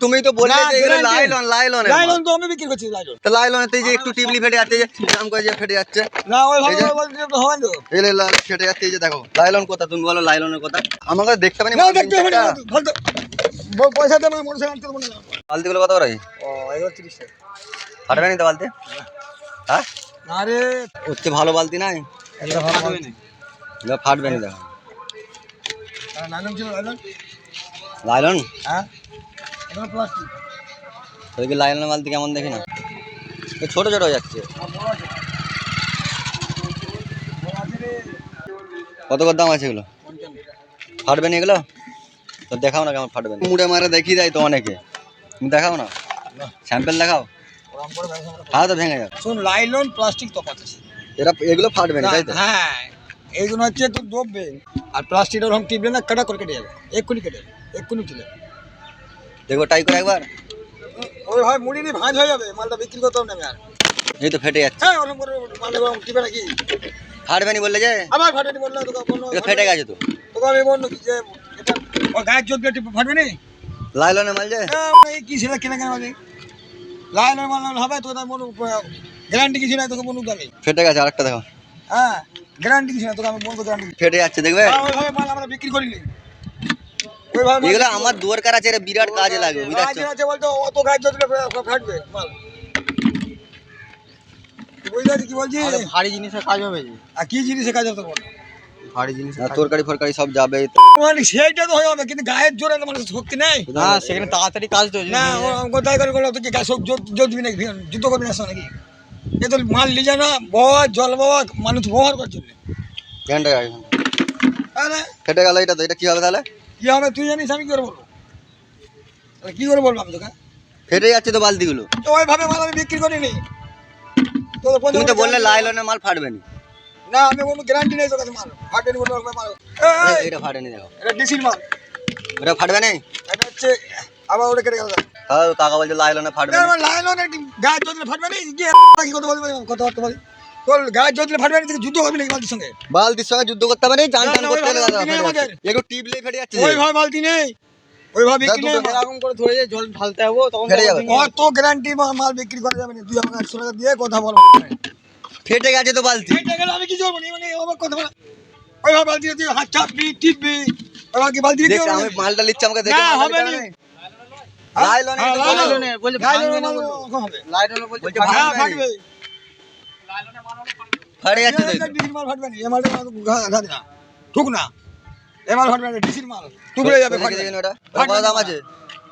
তুমি তো বললে যে এগুলো লাইলন লাইলন লাইলন তো আমি বিক্রি করছি লাইলন। তো লাইলনেতে যে একটু টিবলি ফেটে যাচ্ছে যে দাম করে যে ফেটে যাচ্ছে। না ওই ভাবে বলতে তো হবে না এই যে ফেটে যাচ্ছে যে দেখো লাইলন কথা তুমি বলো লাইলনের কথা। আমাকে দেখতে পারি না দেখতে হবে না ফালতু ব- পয়সা দেবে মোটরসাইকেল আনতে দেবো না। বালতিগুলো কত করে? ও এগুলো তিরিশ টাকা। ফাটবে নি তো বালতি? হ্যাঁ? না রে। হচ্ছে ভালো বালতি নাই? এগুলো ভালো হবে না এগুলো ফাটবে নি দেখো। লাইলন ছিল লাইলন। লাইলন? হ্যাঁ। এগুলো প্লাস্টিক ওই কি বালতি কেমন দেখি না। ছোট ছোট হয়ে যাচ্ছে। কত কত দাম আছে এগুলো? ফাটবে না এগুলো? তো দেখাও না কেমন ফাটবে না। মুড়ে মারে দেখিয়ে দেয় তো অনেকে। তুমি দেখাও না? স্যাম্পেল দেখাও। হ্যাঁ তো ভেঙে যাবে। শোন লাইলন প্লাস্টিক তফাৎ আছে এরা এগুলো ফাটবে না তাই তো? হ্যাঁ। এইগুলো হচ্ছে তো ডুববে আর প্লাস্টিকটা ওরকম টিপলে না কাটা করে কেটে যাবে। এক্ষুনি কেটে যাবে। এক্ষুনি চলে যাবে। দেখব ট্রাই করে একবার। ওই হয় মুড়ি নিয়ে ভাঁজ হয়ে যাবে মালটা বিক্রি করতে হবে না আর এই তো ফেটে যাচ্ছে। হ্যাঁ মালটা টিপে নাকি? ফাটবে নি বললে যে? আবার ফাটেনি বললে তোকে ফেটে গেছে তো। তোকে আমি বলল কি যে এটা ও গায়ের জোর দিয়ে টিপে ফাটবে নি লাইলনের মাল যে? হ্যাঁ, এই কি ছিল কেনা কেনা মানে লাইনের মাল হবে তো তার মনে গ্যারান্টি কিছু নাই তোকে বলুক আমি। ফেটে গেছে আরেকটা দেখো। হ্যাঁ গ্যারান্টি কিছু নাই তোকে আমি বলব গ্যারান্টি ফেটে যাচ্ছে দেখবে? ওইভাবে মাল আমরা বিক্রি করিনি। এগুলো আমার দুয়ার কাছে এরা বিরাট কাজে লাগবে আছে বলতো অত গাছ ফাটবে মাল কি বলছি ভারী জিনিসের কাজ হবে আর কি জিনিসে কাজ হবে বল? ভারী জিনিস তরকারি ফরকারি সব যাবে। মানে সেইটা তো হয়ে যাবে কিন্তু গায়ের জোরে তো মানুষের শক্তি নেই। হ্যাঁ সেখানে তাড়াতাড়ি কাজ তো না কোথায় করে করল তো কি গায়ে সব জোর জোর দিবি নাকি? যুদ্ধ করবি না নাকি? এ তো মাল নিয়ে যায় না জল বাবা মানুষ ব্যবহার ঘণ্টা ফেটে গেল এটা তো এটা কি হবে তাহলে? কি হবে তুই জানিস আমি কি করে বলব? তাহলে কি করে বলব আমি তোকে? ফেটে যাচ্ছে তো বালতিগুলো। তো ওইভাবে মাল আমি বিক্রি করিনি। তুমি তো বললে লাইলনের মাল ফাটবে না না আমি বলব গ্যারান্টি নেই তোর কাছে মাল। ফাটেনি বলব মাল। এই, এটা ফাটেনি দেখো। এটা ডিসির মাল। এটা ফাটবে না এটা হচ্ছে আবার ওটা কেটে গেল। কাকা বলছে লাইলনে ফাটবে না লাইলন গায়ে ফাটবে না কি কথা বলবি? কথা বলতে পারি তোর গায়ে জোর দিলে ফাটবে তুই যুদ্ধ করবি নাকি মালটির সঙ্গে বালতির সঙ্গে যুদ্ধ করতে হবে না, টান না, করতে ফেটে। যাচ্ছে। একটু টিপলেই ফেটে যাচ্ছে ওইভাবে বালতি নেই ওইভাবে বিক্রি এরকম করে ধরে জল ঢালতে যাব তখন ফেটে যাবে। অত গ্যারান্টি মাল বিক্রি করা যাবে না তুই আমাকে একশো টাকা দিয়ে কথা বল ফেটে গেছে তো বালতি এইটা গেলে আমি কি করব মানে আমার কথা বল ওইভাবে বালতি দিয়ে হাত চাপবি টিপবি ওইভাবে কি বালতি হবে আমি মালটা নিচ্ছি আমাকে দেখে না, হবে না। হবে না। লাইলনে হ্যাঁ, লাইলনে। লাইলনে, বলছে লাইলনের ভাঙবে না মাল বলছে। ওরকম হবে। লাইটগুলো বলছে হ্যাঁ। ফাটবে। ফাটে যাচ্ছে ডিসির মাল ফাটবে না, এই ঘা- ঘাত না। ঠুক না। এই মাল ফাটবে না, ডিসির মাল। টুকরে যাবে, ফাটবে। দেখি ওটা কত দাম আছে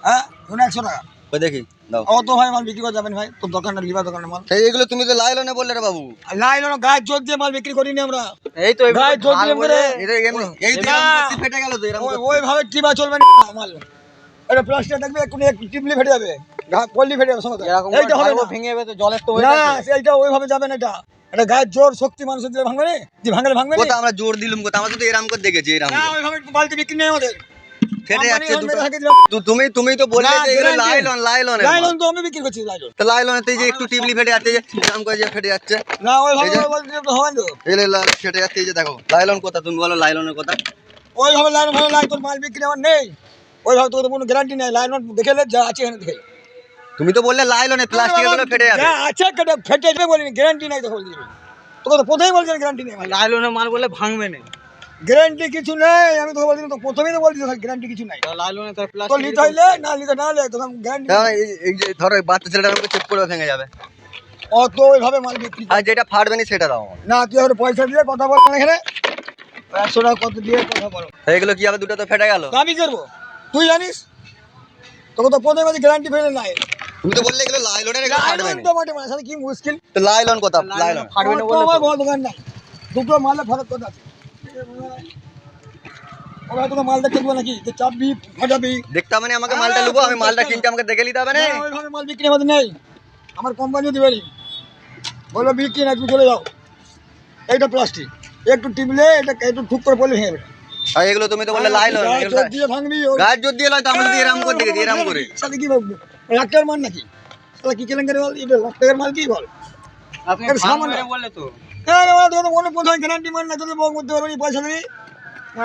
হ্যাঁ, ওটা একশো টাকা। ওই দেখি দাও অত ভাই মাল বিক্রি করা যাবে না ভাই তোর দোকানটা লিভার দোকানের মাল সেই এগুলো তুমি তো লাইলনে বললে রে বাবু লাইন গায়ে জোর দিয়ে মাল বিক্রি করিনি আমরা এই তো গায়ে জোর দিয়ে বলে এটা এমনি এই তো না। ফেটে গেল তো এরকম। ওইভাবে টিপা চলবে না মাল এটা প্লাস্টিক দেখবে এখন এক টিপলি ফেটে যাবে ঘা- পল্লি ফেটে যাবে করে এইটা হবে ভেঙে যাবে তো জলের তো না। এইটা ওইভাবে যাবে না এটা এটা গায়ের জোর শক্তি মানুষের দিলে ভাঙবে যে ভাঙলে ভাঙবে কোথা আমরা জোর দিলুম কোথা আমরা তো এরকম করে দেখেছি ওইভাবে বালতি বিক্রি নেই আমাদের। ফেটে যাচ্ছে কোম্পানি দুটো। মেরে থাকে দিলাম। তো তুমি তুমি তো বললে যে এগুলো লাইলন লাইলন লাইলন তো আমি বিক্রি করছি লাইলন তো লাইলনেতে যে একটু টিবলি ফেটে যাচ্ছে যে দাম করে যে ফেটে যাচ্ছে। না তো লা- ফেটে যাচ্ছে যে দেখো লাইলন কথা তুমি বলো লাইলনের কথা ওইভাবে লাইন ভালো মাল বিক্রি আমার নেই। ওইভাবে কোনো গ্যারান্টি নেই লাইন দেখে যা আছে এখানে দেখে। তুমি তো বললে লাইলনে প্লাস্টিকগুলো ফেটে যাবে। যা আছে কেটে ফেটে যাবে বলিনি গ্যারান্টি নাই তোকে বলছি। তোকে তো প্রথমেই বলছি গ্যারান্টি নেই লাইলনের মাল বলে ভাঙবে না। গ্যারান্টি কিছু নেই আমি তোকে বলছি তো প্রথমেই তো বলছি গ্যারান্টি কিছু নাই। লাইলনে তার প্লাস্টিক তো নিতে হইলে না নিতে না হলে তোকে গ্যারান্টি এই- যে ধরো এই বাচ্চা ছেলেটা আমাকে চেক করে ভেঙে যাবে। অত ওইভাবে মাল বিক্রি আর যেটা ফাটবে না সেটা দাও না তুই এখন পয়সা দিয়ে কথা বল না এখানে। একশো টাকা কত দিয়ে কথা বলো। এগুলো কি হবে দুটো তো ফেটে গেল? তা আমি করব? তুই জানিস? তোকে তো প্রথমে গ্যারান্টি ফেলে নাই। তুমি তো বললে এগুলো লাইলনের এগুলো ফাটবে না। তো মাঠে মাঝে কি মুশকিল? তো লাইলন কথা লাইলন ফাটবে না বলে আমার তো। বড় দোকান নাই দুটো মালে ফরক কথা আছে? ওরা তোকে মালটা কিনবো নাকি? যে চাপবি ফাটাবি। দেখতে হবে আমাকে মালটা নেব আমি মালটা কিনতে আমাকে দেখে নিতে হবে না? না, ওইভাবে মাল বিক্রি আমাদের নেই। আমার কোম্পানিও দিবে নি। বলল বিক্রি না তুমি চলে যাও। এইটা প্লাস্টিক একটু টিপলে এটা একটু ঠুক করে পড়লে ভেঙে আর এগুলো তুমি তো বললে দিয়ে ভাঙবি গাছ জোর দিয়ে লয় তো আমরা যদি করে দেখেছি এরম করে। কি লাখ টাকার মাল নাকি? তাহলে কি কেলেঙ্কারি বল? এটা লাখ টাকার মাল কি বল? আপনি বলে তো। হ্যাঁ রে তো কোনো প্রথমে গ্যারান্টি মাল না তোদের বক করতে পারবি পয়সা দিবি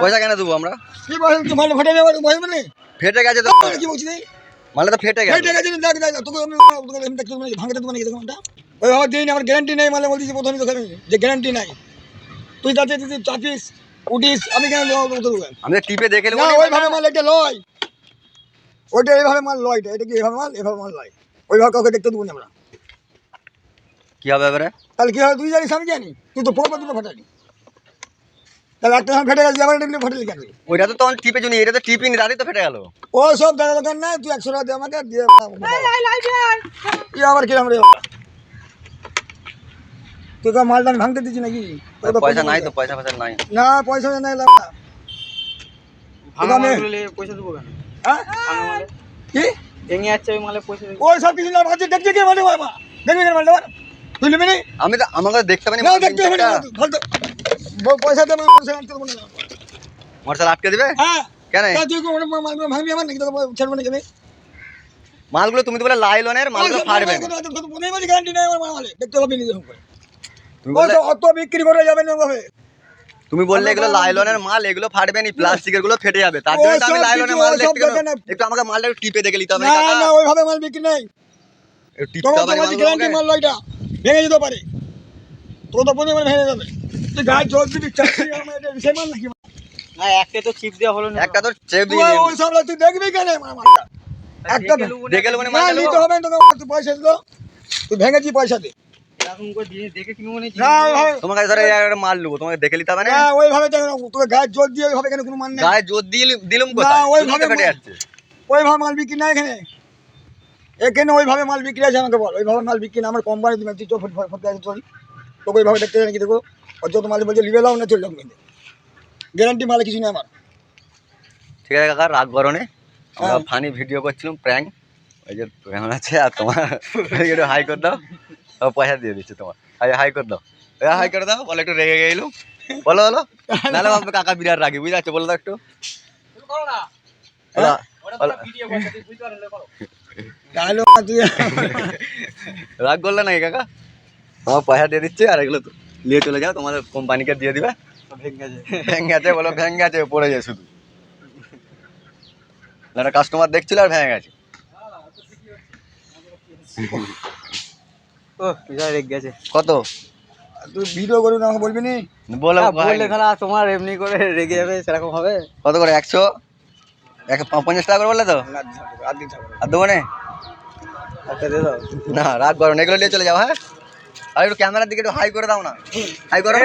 পয়সা কেন দেবো আমরা? কি পয়সা তুই মাল ফেটে যাবে গেছে তো। কি বলছিস মালটা তো ফেটে গেল এই টাকা দেখ দেখ তোকে আমি আমি দেখতে ভাঙতে দেবো নাকি আমার গ্যারান্টি নেই মানে প্রথমে যে গ্যারান্টি নাই। তুই যাতে যদি চাপিস। উঠিস আমি কেন? আমি টিপে দেখে নেব না ওইভাবে মাল এটা লয়। ওইটা এইভাবে মাল লয় এটা এটা কি এভাবে মাল? এভাবে মাল লয়। ওইভাবে কাউকে দেখতে দেবো না আমরা। কি হবে এবারে? তাহলে কি হয় তুই জানিস আমি জানি। তুই তো পরপর দুটো ফাটালি। তাহলে একটা সময় ফেটে গেছে আবার এটা ফাটালি কেন? ওইটা তো তখন টিপে জন্য এটা তো টিপিনি রাতেই তো ফেটে গেল। ও সব দেখা দোকান নাই তুই একশো টাকা দে আমাকে দিয়ে আবার কিরম রে তো মালটা আমি ভাঙতে দিচ্ছি নাকি? পয়সা নাই তো পয়সা পয়সা নাই। না পয়সা নাই না। নিয়ে পয়সা দেবো কেন? হ্যাঁ? কি? ভেঙে যাচ্ছে ওই মালে পয়সা ওই সব কিছু না ভাবছি দেখছি কি মালটা বাবা। দেখবি কেন মালটা তুই নেবি আমি তো আমাকে দেখতে পারি না দেখতে হবে ফালতু পয়সা দেবে পয়সা আনতে দেবো না মোটরসাইকেল আটকে দিবে? হ্যাঁ। কেন? তুই কোনো মালগুলো ভাঙবি আমার নাকি? তোকে ছাড়বো নাকি আমি মালগুলো তুমি তো বলে লাইলনের মালগুলো ফাটবে। না। গ্যারান্টি নেই দেখতে হবে নিজে অত বিক্রি করে যাবে না ভাবে তুমি বললে এগুলো লাইলনের মাল এগুলো ফাটবে নি প্লাস্টিকেরগুলো ফেটে যাবে। তার জন্য আমি লাইলনের মাল দেখতে গেলাম। একটু আমাকে মালটা একটু টিপে দেখে নিতে হবে না না ওইভাবে মাল বিক্রি নেই। টিপতে হবে গ্যারান্টি মাল ভেঙে যেতে পারে। তোর তো ভেঙে যাবে। তুই গায়ে জোর দিবি চাকরি আমার এটা সেই মাল নাকি? না একটা তো চিপ দেওয়া হলো না। একটা তো চেপ তুই দিয়ে ওই সব তুই দেখবি কেন একটা দেখে মালটা নিতে হবে না তোকে তুই পয়সা দিল তুই ভেঙেছি পয়সা দে তোমার কাছে ধরো একটা মাল নেব তোমাকে দেখে নিতে হবে না? না ওইভাবে তোকে গায়ে জোর দিয়ে ওইভাবে কেন কোনো মান নেই? গায়ে জোর দিয়ে দিলুম কোথায়? ওইভাবে মাল- যাচ্ছে ওইভাবে মাল বিক্রি না এখানে? এখানে ওইভাবে মাল বিক্রি আছে আমাকে বল। ওইভাবে মাল বিক্রি না আমার কোম্পানি তুমি তুই চোখ ফটকে আছে চল তোকে ওইভাবে দেখতে জানি কি দেখো? যত মাল বলছে লিবে লাও না চল গ্যারান্টি মালে কিছু নেই আমার। ঠিক আছে কাকা রাগ করো নে। আমরা হ্যাঁ। ফানি ভিডিও করছিলাম প্র্যাঙ্ক ওই যে কেমন আছে আর তোমার একটু হাই করে দাও। পয়সা দিয়ে দিচ্ছি তোমার। হাই হাই করে দাও। হাই করে দাও বলো একটু রেগে গেলো বলো বলো। নাহলে ভাববে কাকা বিরাট রাগি বুঝতে পারছ বলো। তো একটু রাগ করলে নাকি কাকা? তোমার পয়সা দিয়ে দিচ্ছে আর এগুলো তো নিয়ে চলে যাও তোমাদের কোম্পানিকে দিয়ে দিবে। ভেঙে গেছে ভেঙে আছে বলো ভেঙে আছে পড়ে যায় শুধু। একটা কাস্টমার দেখছিল আর ভেঙে গেছে। ও বিশাল রেগে গেছে। কত? তুই ভিডিও করবি না আমাকে বলবি নি? বলো বললে খালা তোমার এমনি করে রেগে যাবে সেরকম হবে। কত করে একশো? এক পঞ্চাশ টাকা করে বললে তো? আর দেবো না। দিয়ে দাও। না রাগ করো না এগুলো নিয়ে চলে যাও হ্যাঁ? আর একটু ক্যামেরার দিকে একটু হাই করে দাও না। হাই করো